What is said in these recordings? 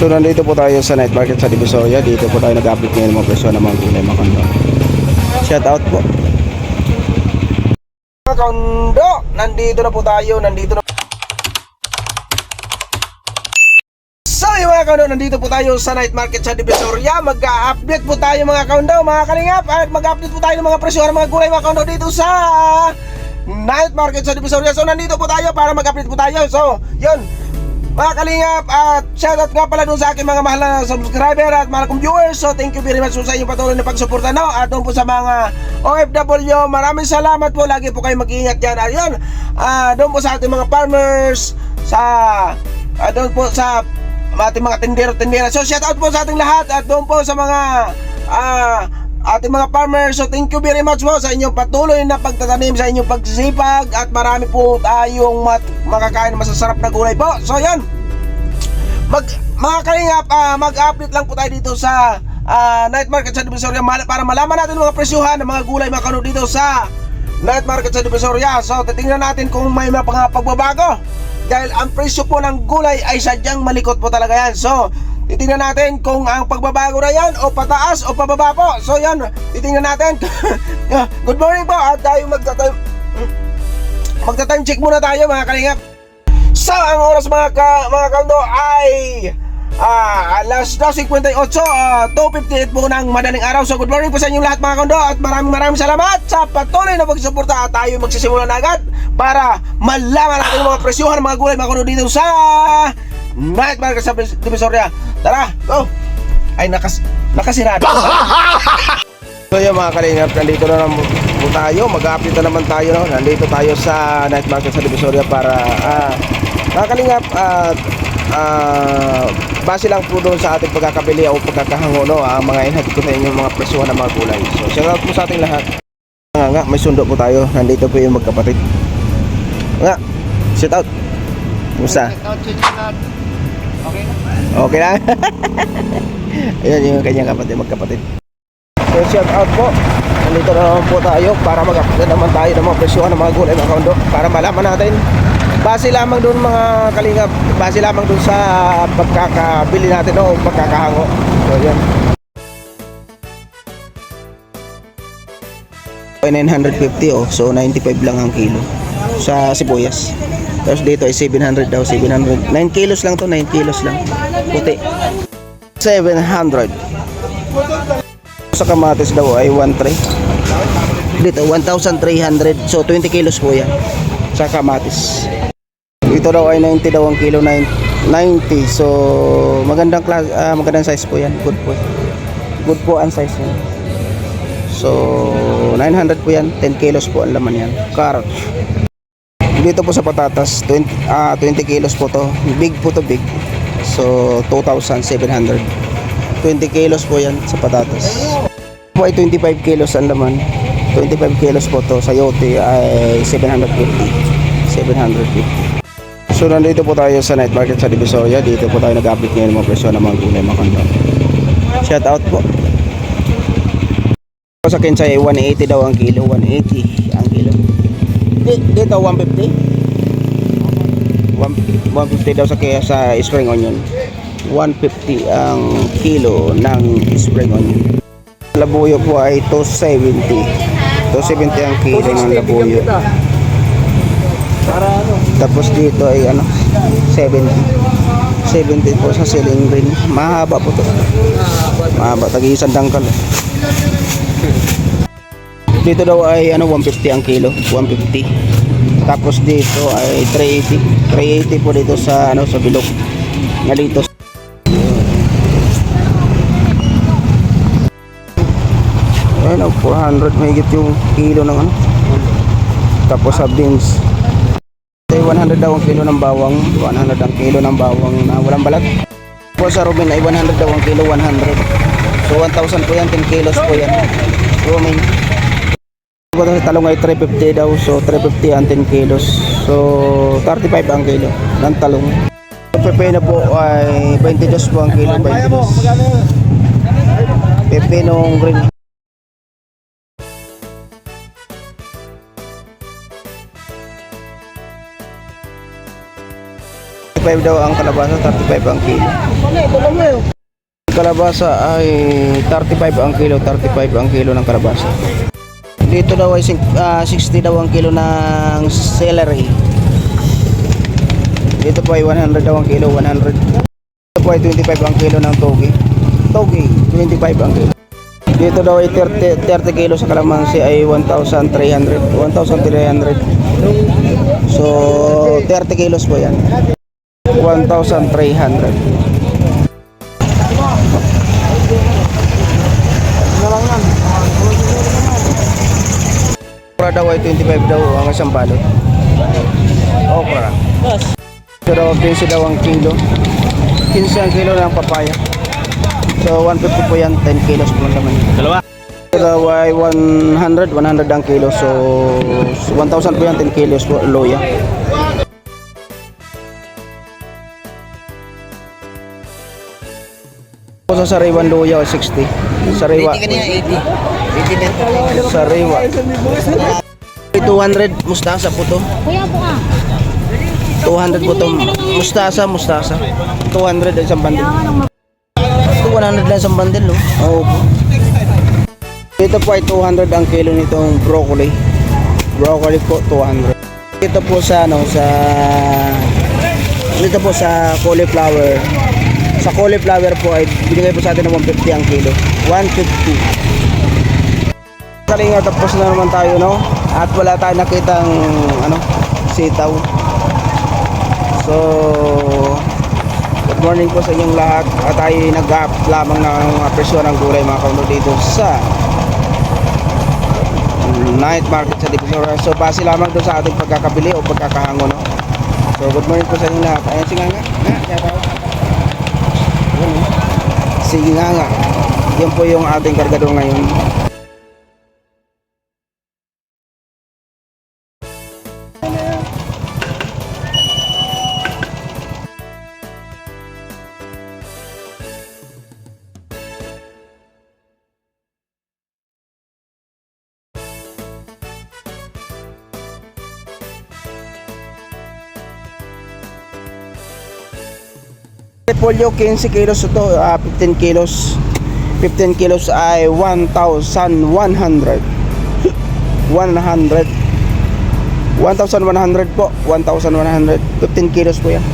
So nandito po tayo sa night market sa Divisoria. Dito po tayo nag-update ngayon ng mga presyo ng mga gulay mga kondo. Shout out po. Mga kondo, nandito na po tayo. Nandito na So yung mga kaundo, nandito po tayo sa night market sa Divisoria Mag-update po tayo mga kaundo, mga kalingap At mag-update po tayo ng mga presyo ng mga gulay mga kaundo dito sa night market sa Divisoria So nandito po tayo para mag-update po tayo So yun, mga kalingap at shoutout nga pala doon sa aking mga mahal na subscriber at mahal kong viewers So thank you very much po sa inyong patuloy na pagsuporta no? At doon po sa mga OFW, maraming salamat po Lagi po kayo mag-iingat dyan At yun, ah, doon po sa ating mga farmers Sa, ah, doon po sa ating mga tindero-tindera. So shout out po sa ating lahat at doon po sa mga ah, ating mga farmers. So thank you very much po sa inyong patuloy na pagtatanim, sa inyong pagsisipag at marami po tayong mat- makakain ng masasarap na gulay po. So yan. Mag mga kalingap, ah, mag-update lang po tayo dito sa ah, night market sa Divisoria para malaman natin mga presyuhan ng mga gulay mga dito sa night market sa Divisoria. So titingnan natin kung may mga pagbabago. Dahil ang presyo po ng gulay ay sadyang malikot po talaga yan. So, titingnan natin kung ang pagbabago na yan o pataas o pababa po. So, yan, titingnan natin. Good morning po at tayo magta-time magta-time check muna tayo mga kalingap. So, ang oras mga ka, mga kaundo ay Ah, alas 2.58, ah, 2.58 po ng madaling araw. So, good morning po sa inyong lahat mga kondo at maraming maraming salamat sa patuloy na pagsuporta at tayo magsisimula na agad para malaman natin ang mga presyuhan mga gulay mga kondo dito sa Night Market sa Divisoria. Tara, go! Ay, nakas nakasirado. So yun mga kalingap, nandito na naman po tayo, mag-update na naman tayo no? Nandito tayo sa night market sa Divisoria para ah, mga kalingap at ah, base lang po doon sa ating pagkakabili o pagkakahango no, ang mga inhatid ko sa inyo mga presyohan ng mga gulay. So shout out po sa ating lahat. Nga nga, may sundo po tayo. Nandito po yung magkapatid. Nga, shout out. Kumusta? Okay na. Okay lang. Ayan yung kanyang kapatid, magkapatid. So shout out po. Nandito na naman po tayo para mag-update naman tayo ng mga presyohan ng mga gulay mga kaundo para malaman natin. Base lamang doon mga kalingap, base lamang doon sa pagkakabili natin o pagkakahango. So yan. Ay 950 oh, so 95 lang ang kilo sa sibuyas. Tapos dito ay 700 daw, 700. 9 kilos lang to, 9 kilos lang. Puti. 700. Sa kamatis daw ay 1.3. Dito 1,300. So 20 kilos po yan. Sa kamatis. Ito daw ay 90 daw ang kilo 9 90. So magandang class, ah, magandang size po yan. Good po. Good po ang size niya. So 900 po yan. 10 kilos po ang laman yan. Carrot. Dito po sa patatas 20 ah 20 kilos po to. Big po to big. So 2,700. 20 kilos po yan sa patatas. Po ay 25 kilos ang laman. 25 kilos po to sa yote ay 750. 750. So nandito po tayo sa night market sa Divisoria. Dito po tayo nag-update ngayon ng mga presyo ng mga gulay mga kondo. Shout out po. Sa Kinsay 180 daw ang kilo, 180 150 dito 150 150 daw sa kaya sa spring onion. 150 ang kilo ng spring onion. Labuyo po ay 270 270 ang kilo ng labuyo. tapos dito ay ano 70 70 po sa ceiling rin mahaba po to. Mahaba. Tagi isang dangkal. Dito daw ay ano 150 ang kilo, 150. Tapos dito ay 380. 380 po dito sa ano sa bilog. Nalitos. Ayun, oh, 400 mahigit yung kilo ng ano. Tapos sa beans. Ay, 100 daw ang kilo ng bawang. 100 ang kilo ng bawang na walang balat. Po sa Rumen ay 100 daw ang kilo, 100. So 1,000 po yan, 10 kilos po yan. Rumen. Po sa talong ay 350 daw, so 350 ang 10 kilos. So 35 ang kilo ng talong. Pepe na po ay 22 po ang kilo, 22. Pepe nung green. 35 daw ang kalabasa, 35 ang kilo. Kalabasa ay 35 ang kilo, 35 ang kilo ng kalabasa. Dito daw ay sing- ah, 60 daw ang kilo ng celery. Dito po ay 100 daw ang kilo, 100. Dito po ay 25 ang kilo ng togi. Togi, 25 ang kilo. Dito daw ay 30, 30 kilo sa kalamansi ay 1,300. 1,300. So, 30 kilos po yan. 1,300. Okra daw ay 25 daw ang isang balot. Okra. Pero 15 daw ang kilo. 15 ang kilo ng papaya. So 150 po yan, 10 kilos po naman. Dalawa. Daw ay 100, 100 ang kilo. So 1,000 po yan, 10 kilos po, loya. Sa sariwan loya, 60. Sariwa. 80 Sariwa. 200 mustasa po to. Kuya po ka. 200 po to. Mustasa, mustasa. 200 ang isang bandil. Ito 100 lang isang bandil, no? Oo po. Dito po ay 200 ang kilo nitong broccoli. Broccoli po 200. Dito po sa ano sa dito po sa cauliflower. Sa cauliflower po ay binigay po sa atin ng 150 ang kilo. 150. Kalinga tapos na naman tayo no at wala tayong nakitang ano sitaw. So Good morning po sa inyong lahat at tayo nag-up lamang ng mga presyo ng gulay mga kauno dito sa night market sa Divisoria. So base lamang doon sa ating pagkakabili o pagkakahango no. So good morning po sa inyong lahat. Ayan si Nganga. Nga, kaya. Si Nganga. Yan po yung ating kargador ngayon. Repolyo 15 kilos ito, ah, 15 kilos. 15 kilos ay 1,100. 100. 1,100 po. 1,100. 15 kilos po yan.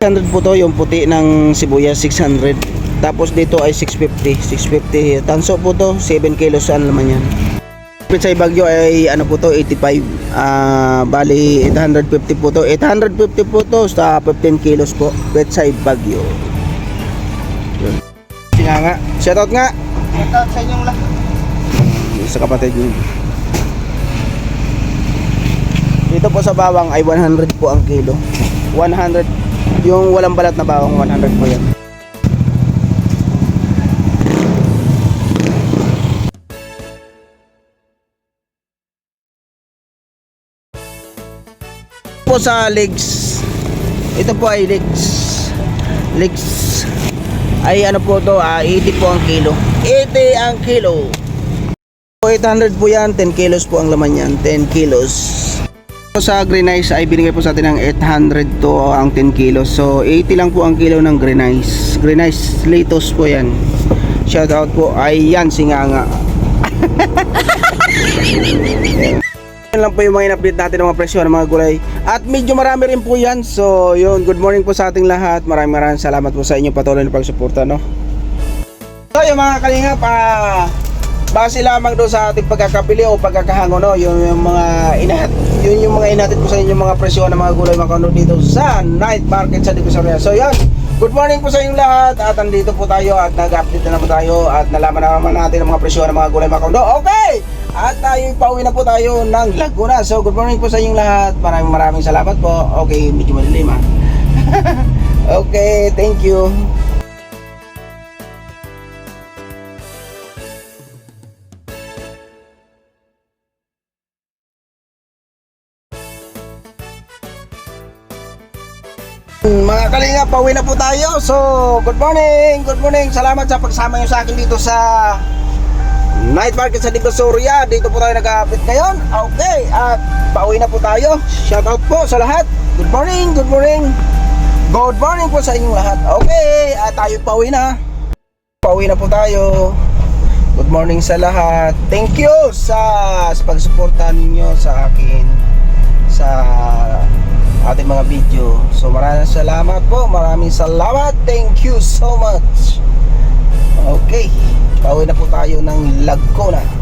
600 po to yung puti ng sibuyas 600. Tapos dito ay 650. 650. Tanso po to 7 kilos ang laman yan. Pitsay Bagyo ay ano po to 85 ah bali 850 po to. 850 po to sa 15 kilos po Pitsay Bagyo yun. Nga nga. Shoutout nga. Shoutout sa inyong lahat. sa kapatid niyo dito po sa bawang ay 100 po ang kilo. 100 yung walang balat na bawang 100 po yan po sa legs. Ito po ay legs. Legs. Ay ano po to? Ah, 80 po ang kilo. 80 ang kilo. 800 po yan. 10 kilos po ang laman yan 10 kilos. Sa green ice ay binigay po sa atin ng 800 to ang 10 kilos. So 80 lang po ang kilo ng green ice green ice Latos po yan. Shout out po. Ay yan singanga Yan lang po yung mga in-update natin ng mga presyo ng mga gulay. At medyo marami rin po yan. So, yun. Good morning po sa ating lahat. Maraming maraming salamat po sa inyong patuloy na pagsuporta, no? So, yung mga kalingap, ah, base lamang doon sa ating pagkakabili o pagkakahango, no? Yung, yung mga inahat, yun yung mga inahatid po sa inyong mga presyo ng mga gulay mga dito sa night market sa Divisoria. So, yun. Good morning po sa inyong lahat at andito po tayo at nag-update na naman tayo at nalaman na naman natin ang mga presyo ng mga gulay mga kauno. Okay! At tayo pauwi na po tayo ng Laguna. So good morning po sa inyong lahat. Maraming maraming salamat po. Okay, medyo madilim ha. okay, thank you. Pauwi na po tayo. So, good morning, good morning. Salamat sa pagsama nyo sa akin dito sa Night Market sa Divisoria. Dito po tayo nag-update ngayon. Okay, at pauwi na po tayo. Shout out po sa lahat. Good morning, good morning. Good morning po sa inyong lahat. Okay, at tayo pauwi na. Pauwi na po tayo. Good morning sa lahat. Thank you sa, sa pagsuporta ninyo sa akin sa ating mga video. So maraming salamat po. Maraming salamat. Thank you so much. Okay, pauwi na po tayo ng Laguna.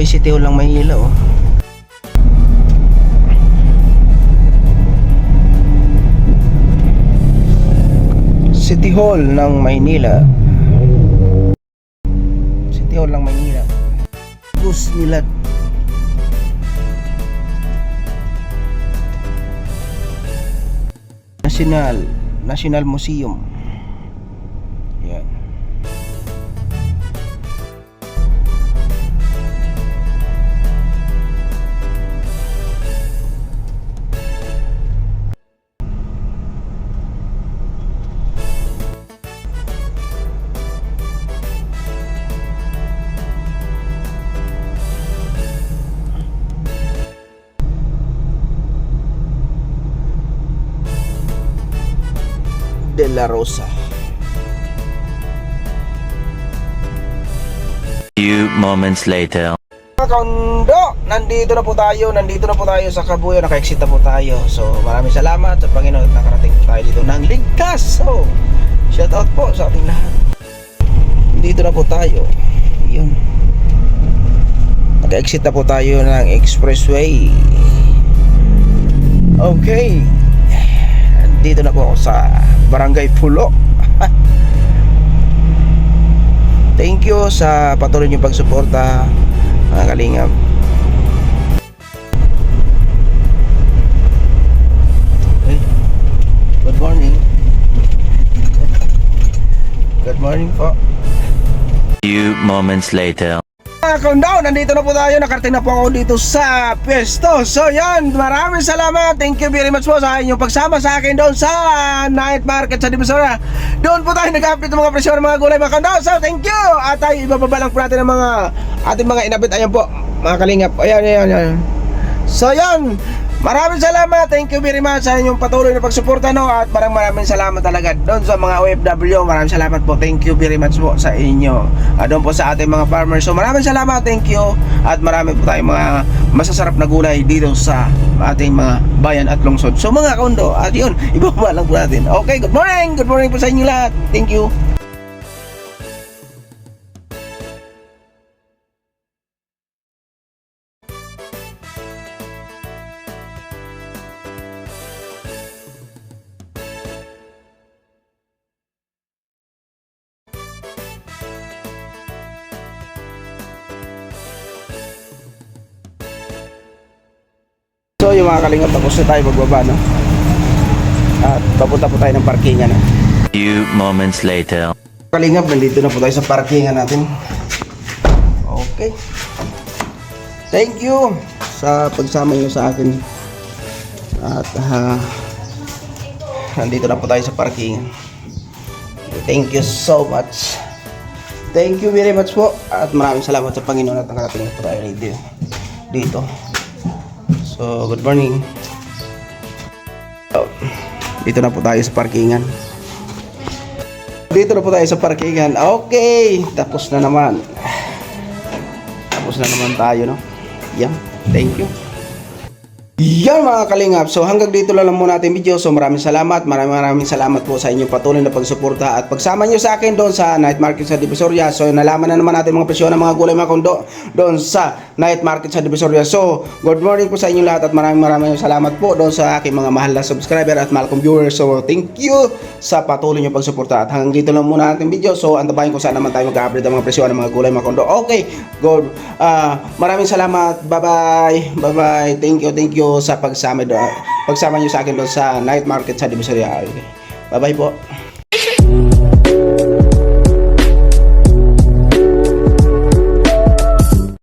Yung City lang Maynila oh. City Hall ng Maynila. City Hall ng Maynila. Bus nila. National National Museum. La Rosa. Few moments later. Kaundo, nandito na po tayo, nandito na po tayo sa Kabuyo, naka-exit na po tayo. So, maraming salamat sa Panginoon at nakarating po tayo dito ng ligtas. So, shout out po sa ating lahat. Dito na po tayo. Yun. Naka-exit na po tayo ng expressway. Okay. Dito na po ako sa Barangay Pulo. Thank you sa patuloy niyong pagsuporta mga kalingap. Hey, Good morning. Good morning po. Few moments later. Mga countdown, nandito na po tayo. Nakarating na po ako dito sa pwesto. So yan, maraming salamat. Thank you very much po sa inyong pagsama sa akin doon sa night market sa Divisoria. Doon po tayo nag-update mga presyo ng mga gulay mga countdown. So thank you. At tayo ibababa lang po natin ang mga ating mga inabit. Ayan po, mga kalingap. Ayan, ayan, ayan. So yan, maraming salamat. Thank you very much sa inyong patuloy na pagsuporta no at maraming maraming salamat talaga doon sa mga OFW. Maraming salamat po. Thank you very much po sa inyo. Uh, doon po sa ating mga farmers. So maraming salamat. Thank you. At marami po tayong mga masasarap na gulay dito sa ating mga bayan at lungsod. So mga kaundo, at yun, ibaba lang po natin. Okay, good morning. Good morning po sa inyo lahat. Thank you. Mga kalingap, tapos na tayo magbaba, no? At papunta po tayo ng parkingan, no? Few moments later. Kalingap, nandito na po tayo sa parkingan natin. Okay. Thank you sa pagsama niyo sa akin. At ah, nandito na po tayo sa parkingan. Thank you so much. Thank you very much po. At maraming salamat sa Panginoon at nakarating na po tayo dito. dito. So, good morning. So, dito na po tayo sa parkingan. Dito na po tayo sa parkingan. Okay, tapos na naman. Tapos na naman tayo, no? Yan. Thank you. Yan mga kalingap. So hanggang dito lang, muna ating video. So maraming salamat. Maraming maraming salamat po sa inyong patuloy na pagsuporta at pagsama nyo sa akin doon sa night market sa Divisoria. So nalaman na naman natin mga presyo ng mga gulay mga kondo doon sa night market sa Divisoria. So good morning po sa inyong lahat at maraming maraming salamat po doon sa aking mga mahal na subscriber at mahal kong viewers. So thank you sa patuloy nyo pagsuporta. At hanggang dito lang muna ating video. So antabahin ko saan naman tayo mag-update ng mga presyo ng mga gulay mga kondo. Okay, good. Ah, maraming salamat. Bye-bye. Bye-bye. Thank you, thank you sa pagsama doon. Pagsama niyo sa akin doon sa night market sa Divisoria. Okay. Bye-bye po.